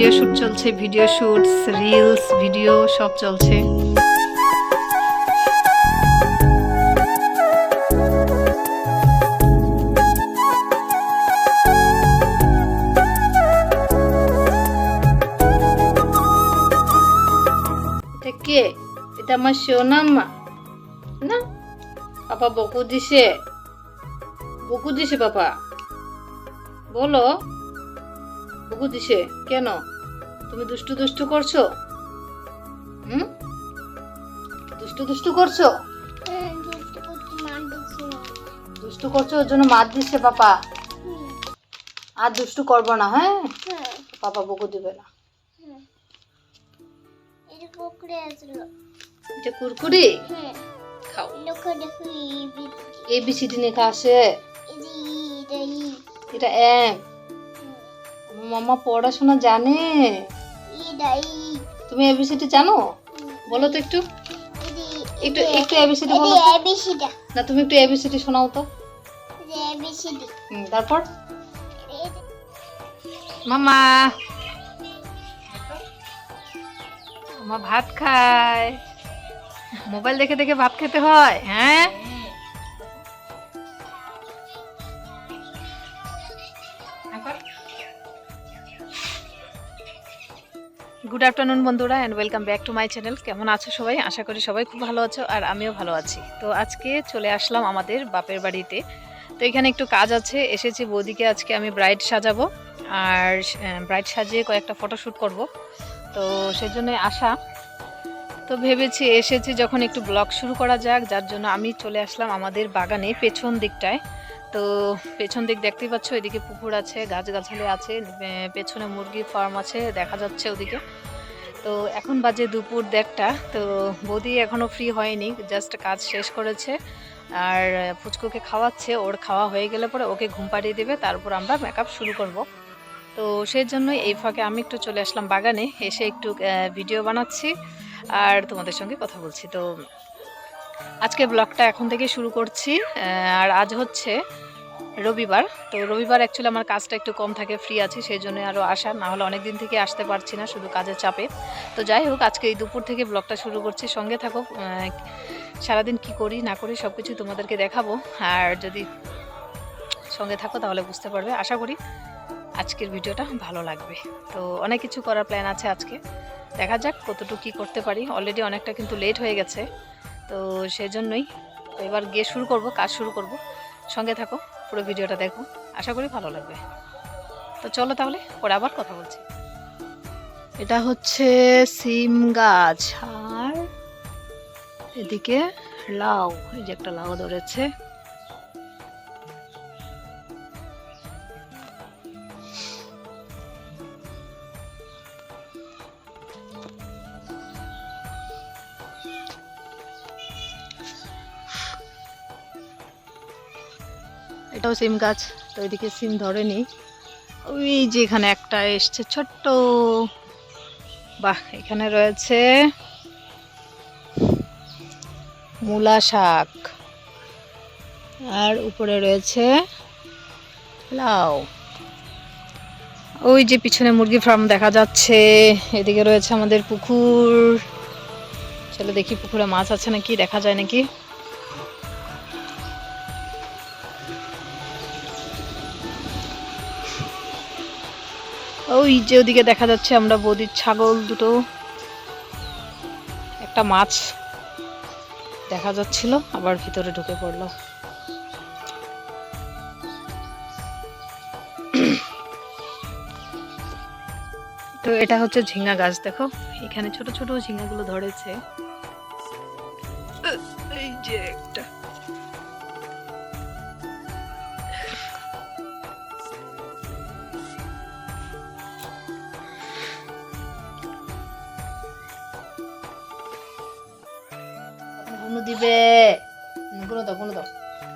Video shoot চলছে, video shoots reels video সব চলছে। এটা বকু দিছে। বকু বলো। বকু দিছে। কেন? তুমি দুষ্টু দুষ্টু করছ? হুম? দুষ্টু দুষ্টু করছ? দুষ্টু করছ ওর জন্য মার দিচ্ছে পাপা। আর দুষ্টু করব না হ্যাঁ? পাপা বকু দিবে না। এটা কুরকুরি খাও। এবিসিডি লেখা আছে। এটা এম। মামা পড়াশোনা জানে। তুমি এবিসিডি জানো? বলো তো একটু। একটু একটু এবিসিডি বলো তো। না তুমি একটু এবিসিডি শোনাও তো। হুম, তারপর? মামা। মামা ভাত খায়। মোবাইল দেখে দেখে ভাত খেতে হয় হ্যাঁ? গুড আফটারনুন বন্ধুরা and welcome back to my channel কেমন আছো সবাই? আশা করি সবাই খুব ভালো আছো, আর আমিও ভালো আছি। তো আজকে চলে আসলাম আমাদের বাপের বাড়িতে। তো এখানে একটু কাজ আছে, এসেছি বৌদিকে আজকে আমি ব্রাইড সাজাবো। আর ব্রাইড সাজিয়ে কয়েকটা ফটোশ্যুট করব। তো সেজন্য আসা। তো ভেবেছি এসেছি যখন একটু ব্লগ শুরু করা যাক, যার জন্য আমি চলে আসলাম আমাদের বাগানে পেছন দিকটায়। তো পেছন দিক দেখতেই পাচ্ছ, এদিকে পুকুর আছে, গাছগাছালি আছে পেছনে মুরগি ফার্ম আছে, দেখা যাচ্ছে ওদিকে। তো এখন বাজে দুপুর দেড়টা, তো বৌদি এখনও ফ্রি হয়নি জাস্ট কাজ শেষ করেছে, আর ফুচকুকে খাওয়াচ্ছে, ওর খাওয়া হয়ে গেলে পরে ওকে ঘুম পাড়িয়ে দেবে, তারপর আমরা মেকআপ শুরু করব। তো সেই জন্যই এই ফাঁকে আমি একটু চলে আসলাম বাগানে, এসে একটু ভিডিও বানাচ্ছি, আর তোমাদের সঙ্গে কথা বলছি। তো আজকে ব্লগটা এখন থেকে শুরু করছি আর আজ হচ্ছে রবিবার। তো রবিবার অ্যাকচুয়ালি আমার কাজটা একটু কম থাকে ফ্রি আছি সেই জন্য আরও আসা। না হলে অনেক দিন থেকে আসতে পারছি না, শুধু কাজের চাপে। তো যাই হোক, আজকে এই দুপুর থেকে ব্লগটা শুরু করছি। সঙ্গে থাকো সারাদিন কি করি, না করি সব কিছু তোমাদেরকে দেখাবো। আর যদি সঙ্গে থাকো, তাহলে বুঝতে পারবে। আশা করি আজকের ভিডিওটা ভালো লাগবে। তো অনেক কিছু করার প্ল্যান আছে আজকে। দেখা যাক কতটুকু কী করতে পারি। অলরেডি অনেকটা কিন্তু লেট হয়ে গেছে। তো সেই জন্যই এবার গিয়ে শুরু করব, কাজ শুরু করব। সঙ্গে থাকো। পুরো ভিডিওটা দেখো আশা করি ভালো লাগবে। তো চলো তাহলে, পরে আবার কথা বলছি। এটা হচ্ছে সিম গাছ, আর এদিকে লাউ, এই যে একটা লাউ ধরেছে। এটাও সিম গাছ, তো ওইদিকে সিম ধরেনি ওই যে এখানে একটা এসছে ছোট্ট। বাহ, এখানে রয়েছে মূলা শাক। আর উপরে রয়েছে লাউ। ওই যে পিছনে মুরগি ফার্ম দেখা যাচ্ছে, এদিকে রয়েছে আমাদের পুকুর। চলো দেখি পুকুরে মাছ আছে নাকি, দেখা যায় নাকি। ওই যে ওদিকে দেখা যাচ্ছে আমরা বৌদির ছাগল দুটো। একটা মাছ দেখা যাচ্ছিল, আবার ভিতরে ঢুকে পড়ল। তো এটা হচ্ছে ঝিঙ্গা গাছ, দেখো। এখানে ছোট ছোট ঝিঙ্গাগুলো ধরেছে। এই যে একটা। গুনু দিবে গুনো দাও গুনো দাও।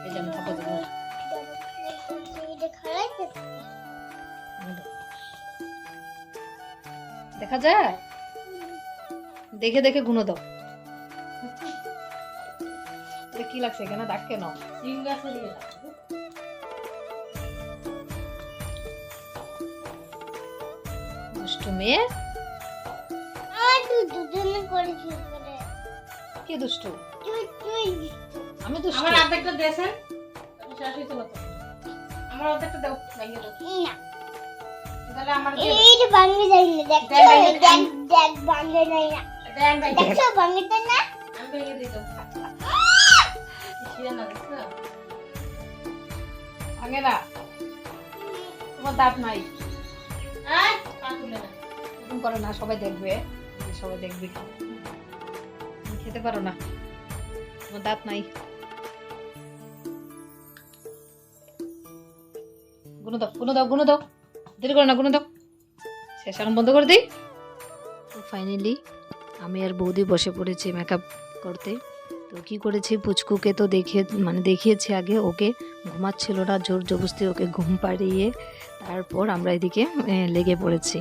এই যে আমি দেবো দেখা যায়? দেখে দেখে গুনো দাও। কি লাগছে এখানে? দাগ কেন। দুষ্টু মেয়ে দুজনে বলে। কি দুষ্টু? আমি দুষ্টু আমার অর্ধেকটা দেশেন শাশুড়ি তো আমার অর্ধেকটা দাও ভেঙে দাও। না। তাহলে আমার দিয়ে এইটা ভাঙে যায় না দেখ, দেখ, দেখ দেখ ভাঙে যায় না। দেন দেখছ ভাঙে যায় না? আমি ভেঙে দিই তো ছিঁড়ে না দেখছ? ভাঙে না। তোমার দাঁত নাই। আয় পা তুলে না এরকম করো না সবাই দেখবে। সবাই দেখবে। খেতে পারো না। দাঁত নাই গুনো দাও গুনো দাও গুনো দাও দেরি করো না গুনো দাও শেষ এখন বন্ধ করে দিই। ফাইনালি আমি আর বৌদি বসে পড়েছি মেকআপ করতে। তো কি করেছি, পুচকুকে তো দেখিয়ে মানে দেখিয়েছি আগে, ওকে ঘুমাচ্ছিল না, জোর জবস্তি ওকে ঘুম পাড়িয়ে তারপর আমরা এদিকে লেগে পড়েছি।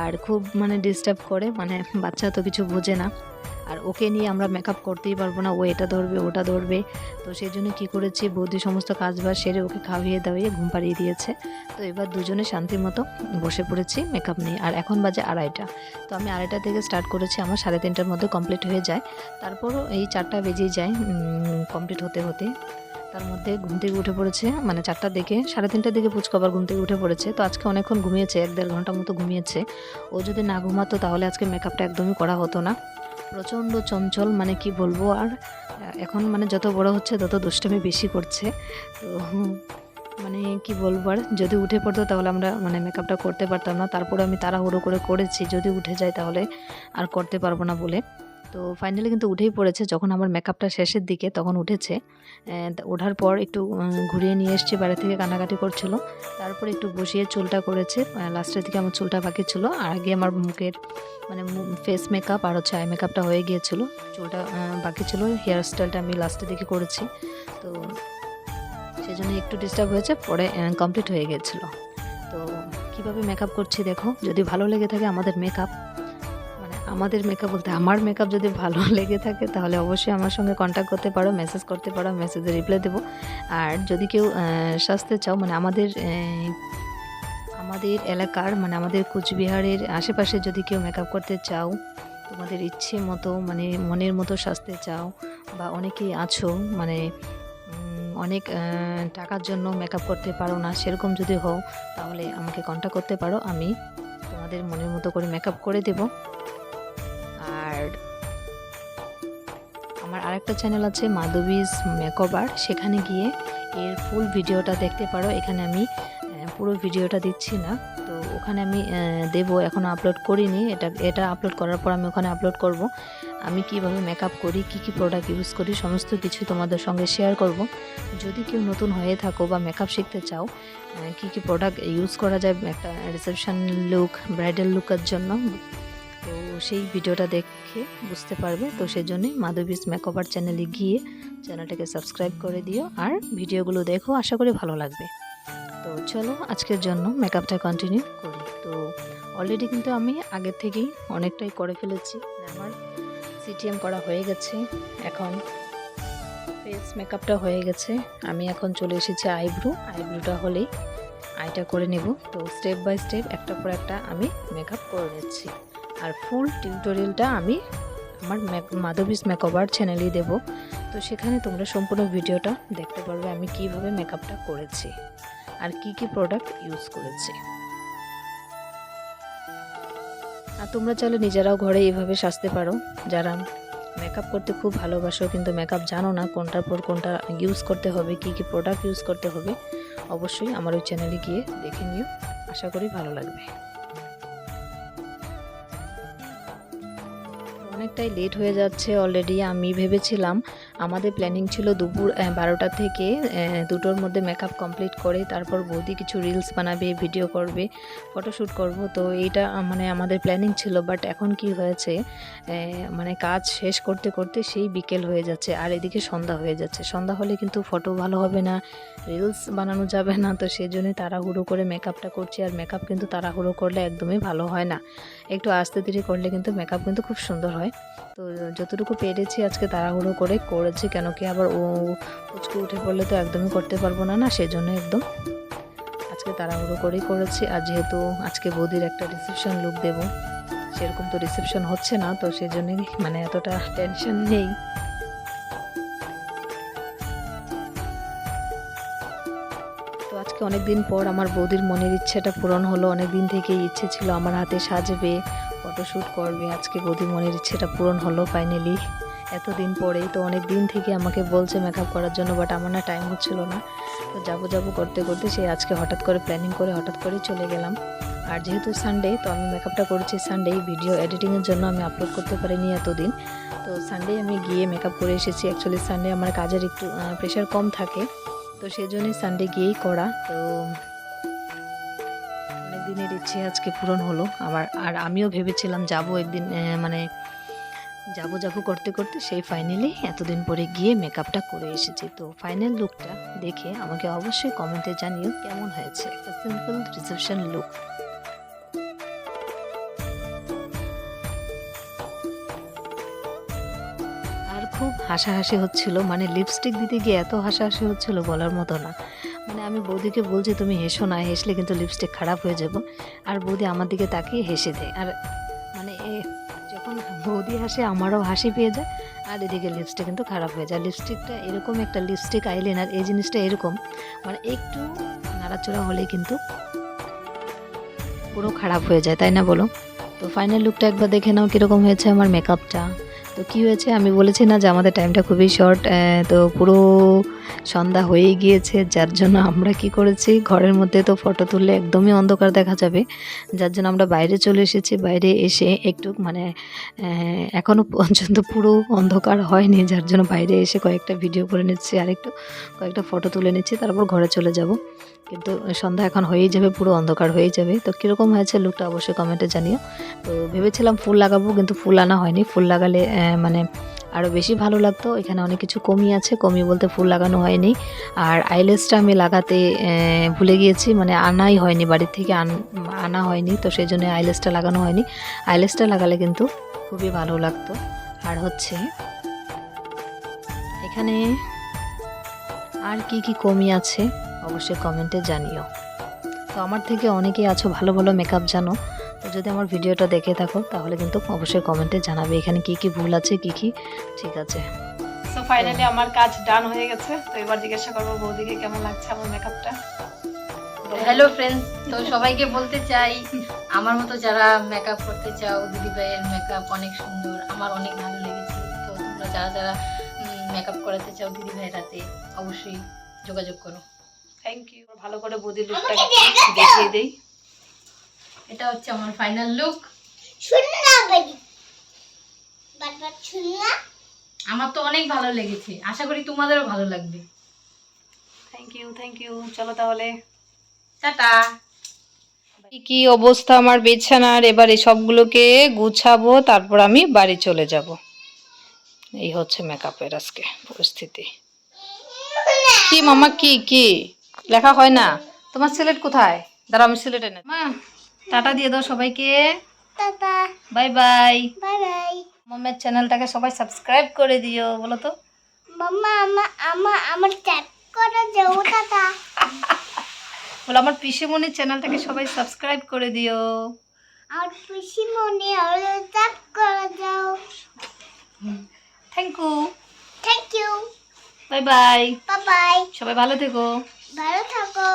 আর খুব মানে ডিস্টার্ব করে মানে বাচ্চা তো কিছু বোঝে না। আর ওকে নিয়ে আমরা মেকআপ করতেই পারব না। ও এটা ধরবে, ওটা ধরবে। তো সেই জন্য কী করেছি, বৌদি সমস্ত কাজ বাজ সেরে ওকে খাওয়িয়ে দাওয়িয়ে ঘুম পাড়িয়ে দিয়েছে। তো এবার দুজনে শান্তির মতো বসে পড়েছি মেকআপ নিয়ে। আর এখন বাজে আড়াইটা। তো আমি আড়াইটা থেকে স্টার্ট করেছি, আমার সাড়ে তিনটার মধ্যে কমপ্লিট হয়ে যায়। তারপরও এই চারটা বেজেই যায় কমপ্লিট হতে হতে। তার মধ্যে ঘুম থেকে উঠে পড়েছে মানে চারটার দিকে সাড়ে তিনটার দিকে পুচকু আবার ঘুম থেকে উঠে পড়েছে। তো আজকে অনেকক্ষণ ঘুমিয়েছে, এক দেড় ঘণ্টার মতো ঘুমিয়েছে। ও যদি না ঘুমাতো তাহলে আজকে মেকআপটা একদমই করা হতো না। প্রচণ্ড চঞ্চল মানে কি বলব, আর এখন মানে যত বড় হচ্ছে তত দুষ্টামি বেশি করছে। তো মানে কি বলব, আর যদি উঠে পড়তো তাহলে আমরা মানে মেকআপটা করতে পারতাম না। তারপরে আমি তাড়াহুড়ো করে করেছি, যদি উঠে যায় তাহলে আর করতে পারব না বলে। তো ফাইনালি কিন্তু উঠেই পড়েছে, যখন আমার মেকআপটা শেষের দিকে তখন উঠেছে। ওঠার পর একটু ঘুরিয়ে নিয়ে এসছে বাড়ি থেকে কান্নাকাটি করছিল। তারপর একটু বসিয়ে চুলটা করেছে। লাস্টের দিকে আমার চুলটা বাকি ছিল। আর আগে আমার মুখের মানে ফেস মেকআপ আর হচ্ছে আই মেকআপটা হয়ে গিয়েছিল। চুলটা বাকি ছিল। হেয়ার স্টাইলটা আমি লাস্টের দিকে করেছি। তো সেই জন্য একটু ডিস্টার্ব হয়েছে, পরে কমপ্লিট হয়ে গিয়েছিল। তো কীভাবে মেকআপ করছি দেখো। যদি ভালো লেগে থাকে আমাদের মেকআপ আমাদের মেকআপ বলতে আমার মেকআপ যদি ভালো লেগে থাকে, তাহলে অবশ্যই আমার সঙ্গে কন্ট্যাক্ট করতে পারো মেসেজ করতে পারো মেসেজে রিপ্লাই দেবো। আর যদি কেউ সাজতে চাও মানে আমাদের আমাদের এলাকার মানে আমাদের কুচবিহারের আশেপাশে যদি কেউ মেকআপ করতে চাও, তোমাদের ইচ্ছে মতো মানে মনের মতো সাজতে চাও, বা অনেকেই আছো মানে অনেক টাকার জন্য মেকআপ করতে পারো না, সেরকম যদি হও, তাহলে আমাকে কন্ট্যাক্ট করতে পারো, আমি তোমাদের মনের মতো করে মেকআপ করে দেব। আমার আরেকটা চ্যানেল আছে মাধবীজ মেকওভার সেখানে গিয়ে এর ফুল ভিডিওটা দেখতে পারো। এখানে আমি পুরো ভিডিওটা দিচ্ছি না। তো ওখানে আমি দেবো। এখনও আপলোড করিনি। এটা এটা আপলোড করার পর আমি ওখানে আপলোড করব। আমি কীভাবে মেকআপ করি, কি কি প্রোডাক্ট ইউজ করি, সমস্ত কিছু তোমাদের সঙ্গে শেয়ার করব। যদি কেউ নতুন হয়ে থাকো বা মেকআপ শিখতে চাও কি কি প্রোডাক্ট ইউজ করা যায়, একটা রিসেপশন লুক ব্রাইডাল লুকের জন্য তো সেই ভিডিওটা দেখে বুঝতে পারবে। তো সেই জন্যই মাধবীস মেকওভার চ্যানেলে গিয়ে চ্যানেলটাকে সাবস্ক্রাইব করে দিও আর ভিডিওগুলো দেখো, আশা করি ভালো লাগবে। তো চলো আজকের জন্য মেকআপটা কন্টিনিউ করি। তো অলরেডি কিন্তু আমি আগের থেকেই অনেকটাই করে ফেলেছি। আমার সিটিএম করা হয়ে গেছে। এখন ফেস মেকআপটা হয়ে গেছে। আমি এখন চলে এসেছি আইব্রু আইব্রুটা হলেই আইটা করে নেব। তো স্টেপ বাই স্টেপ একটা পর একটা আমি মেকআপ করে নিচ্ছি। আর ফুল টিউটোরিয়ালটা আমি আমার মাধবীস মেকওভার চ্যানেলেই দেব। তো সেখানে তোমরা সম্পূর্ণ ভিডিওটা দেখতে পারবে আমি কীভাবে মেকআপটা করেছি আর কি কি প্রোডাক্ট ইউজ করেছি। আর তোমরা চাইলে নিজেরাও ঘরে এইভাবে সাজতে পারো। যারা মেকআপ করতে খুব ভালোবাসো কিন্তু মেকআপ জানো না কোনটার পর কোনটা ইউজ করতে হবে, কি কি প্রোডাক্ট ইউজ করতে হবে, অবশ্যই আমার ওই চ্যানেলে গিয়ে দেখে নিও। আশা করি ভালো লাগবে। অনেকটাই লেট হয়ে যাচ্ছে অলরেডি আমি ভেবেছিলাম। আমাদের প্ল্যানিং ছিল দুপুর বারোটা থেকে দুটোর মধ্যে মেকআপ কমপ্লিট করে তারপর বৌদি কিছু রিলস বানাবে ভিডিও করবে ফটোশ্যুট করব। তো এইটা মানে আমাদের প্ল্যানিং ছিল বাট এখন কি হয়েছে মানে কাজ শেষ করতে করতে সেই বিকেল হয়ে যাচ্ছে, আর এদিকে সন্ধ্যা হয়ে যাচ্ছে। সন্ধ্যা হলে কিন্তু ফটো ভালো হবে না রিলস বানানো যাবে না, তো সেই জন্যই তাড়াহুড়ো করে মেকআপটা করছি, আর মেকআপ কিন্তু তাড়াহুড়ো করলে একদমই ভালো হয় না। একটু আস্তে ধীরে করলে কিন্তু মেকআপ কিন্তু খুব সুন্দর হয়। তো যতটুকু পেরেছি আজকে তাড়াহুড়ো করে করেছি, কেন কি আবার ও উচকে উঠে পড়লে তো একদমই করতে পারব না না সেজন্য একদম আজকে তাড়াহুড়ো করেই করেছি। আর যেহেতু আজকে বৌদির একটা রিসেপশন লুক দেবো, সেরকম তো রিসেপশন হচ্ছে না, তো সেই জন্যই মানে এতটা টেনশন নেই। আজকে অনেক দিন পর আমার বৌদির মনের ইচ্ছেটা পূরণ হলো অনেক দিন থেকেই ইচ্ছে ছিল আমার হাতে সাজবে ফটোশ্যুট করবে, আজকে বৌদির মনের ইচ্ছেটা পূরণ হলো ফাইনালি এতদিন পরেই তো অনেক দিন থেকে আমাকে বলছে মেকআপ করার জন্য বাট আমার না টাইম হচ্ছিল না। তো যাব যাব করতে করতে সেই আজকে হঠাৎ করে প্ল্যানিং করে হঠাৎ করেই চলে গেলাম। আর যেহেতু সানডে তো আমি মেকআপটা করেছি সানডে ভিডিও এডিটিংয়ের জন্য আমি আপলোড করতে পারিনি এতদিন। তো সানডে আমি গিয়ে মেকআপ করে এসেছি। অ্যাকচুয়ালি সানডে আমার কাজের একটু প্রেশার কম থাকে। তো সেই জন্যই সানডে গিয়েই করা। তো অনেক দিনের ইচ্ছে আজকে পূরণ হলো। আবার, আর আমিও ভেবেছিলাম যাব একদিন মানে যাব যাব করতে করতে। সেই ফাইনালি এতদিন পরে গিয়ে মেকআপটা করে এসেছি। তো ফাইনাল লুকটা দেখে আমাকে অবশ্যই কমেন্টে জানিও কেমন হয়েছে। সিম্পল রিসেপশন লুক হাসাহাসি হচ্ছিল। মানে লিপস্টিক দিতে গিয়ে এত হাসাহাসি হচ্ছিল বলার মতো না। মানে আমি বৌদিকে বলছি, তুমি হেসো না, হেসলে কিন্তু লিপস্টিক খারাপ হয়ে যাব। আর বৌদি আমার দিকে তাকিয়ে হেসে দেয়। আর মানে এ, যখন বৌদি হাসে, আমারও হাসি পেয়ে যায়। আর এদিকে লিপস্টিক কিন্তু খারাপ হয়ে যায়। লিপস্টিকটা এরকম একটা লিপস্টিক আইলাইনার এই জিনিসটা এরকম। মানে একটু নাড়াচড়া হলে কিন্তু পুরো খারাপ হয়ে যায়, তাই না বলো? তো ফাইনাল লুকটা একবার দেখে নাও কীরকম হয়েছে আমার মেকআপটা তো কি হয়েছে? আমি বলেছি না যে আমাদের টাইমটা খুবই শর্ট তো পুরো সন্ধ্যা হয়েই গিয়েছে, যার জন্য আমরা কি করেছি? ঘরের মধ্যে তো ফটো তুললে একদমই অন্ধকার দেখা যাবে। যার জন্য আমরা বাইরে চলে এসেছি, বাইরে এসে একটু মানে এখনও পর্যন্ত পুরো অন্ধকার হয়নি, যার জন্য বাইরে এসে কয়েকটা ভিডিও করে নিচ্ছি আর একটু কয়েকটা ফটো তুলে নিচ্ছি, তারপর ঘরে চলে যাব। কিন্তু সন্ধ্যা এখন হয়েই যাবে, পুরো অন্ধকার হয়ে যাবে। তো কীরকম হয়েছে লুকটা অবশ্যই কমেন্টে জানিও। তো ভেবেছিলাম ফুল লাগাবো, কিন্তু ফুল আনা হয়নি। ফুল লাগালে মানে আরও বেশি ভালো লাগতো। এখানে অনেক কিছু কমি আছে, কমি বলতে ফুল লাগানো হয়নি। আর আইলেসটা আমি লাগাতে ভুলে গিয়েছি মানে আনাই হয়নি, বাড়ির থেকে আন হয়নি। তো সেই জন্য আইলেসটা লাগানো হয়নি। আইলেসটা লাগালে কিন্তু খুবই ভালো লাগতো। আর হচ্ছে, এখানে আর কি কি কমি আছে? অবশ্যই কমেন্টে জানিও। তো আমার থেকে অনেকেই আছো ভালো ভালো মেকআপ জানো। তো যদি আমার ভিডিওটা দেখে থাকো তাহলে কিন্তু অবশ্যই কমেন্টে জানাবে এখানে কি কি ভুল আছে কি কি ঠিক আছে। সো ফাইনালি আমার কাজ ডান হয়ে গেছে। তো এবার জিজ্ঞাসা করব বৌদিকে কেমন লাগছে আমার মেকআপটা হ্যালো ফ্রেন্ডস তো সবাইকে বলতে চাই আমার মতো যারা মেকআপ করতে চাও দিদি ভাইয়ের মেকআপ অনেক সুন্দর আমার অনেক ভালো লেগেছে। তো তোমরা যারা যারা মেকআপ করাতে চাও দিদি ভাইয়ের হাতে অবশ্যই যোগাযোগ করো। থ্যাংক ইউ ভালো করে বৌদির লুকটা দেখিয়ে দেই। এটা হচ্ছে আমার ফাইনাল লুক শুন না বাড়ি বারবার শুন আমার তো অনেক ভালো লেগেছে। আশা করি তোমাদেরও ভালো লাগবে। থ্যাংক ইউ থ্যাংক ইউ চলো তাহলে। টাটা। কি কি অবস্থা আমার বিছানার? এবার এই সবগুলোকে গুছাবো তারপর আমি বাড়ি চলে যাব। এই হচ্ছে মেকআপের আজকে পরিস্থিতি। কি মামা কি কি? লেখা হয় না। তোমার সিলেট কোথায়? দাঁড়া আমি সিলেট এনে মা টাটা দিয়ে দাও সবাইকে। Tata. Bye bye. Bye bye. মামের চ্যানেলটাকে সবাই সাবস্ক্রাইব করে দিও বলো তো। মাম্মা আমা আমা আমার ট্যাপ করে যাও টাটা। বলো আমার পিসিমণির চ্যানেলটাকে সবাই সাবস্ক্রাইব করে দিও। আর মনে হলো ট্যাপ করে যাও thank you thank you bye bye. Bye bye. সবাই ভালো থেকো। ভালো থাকো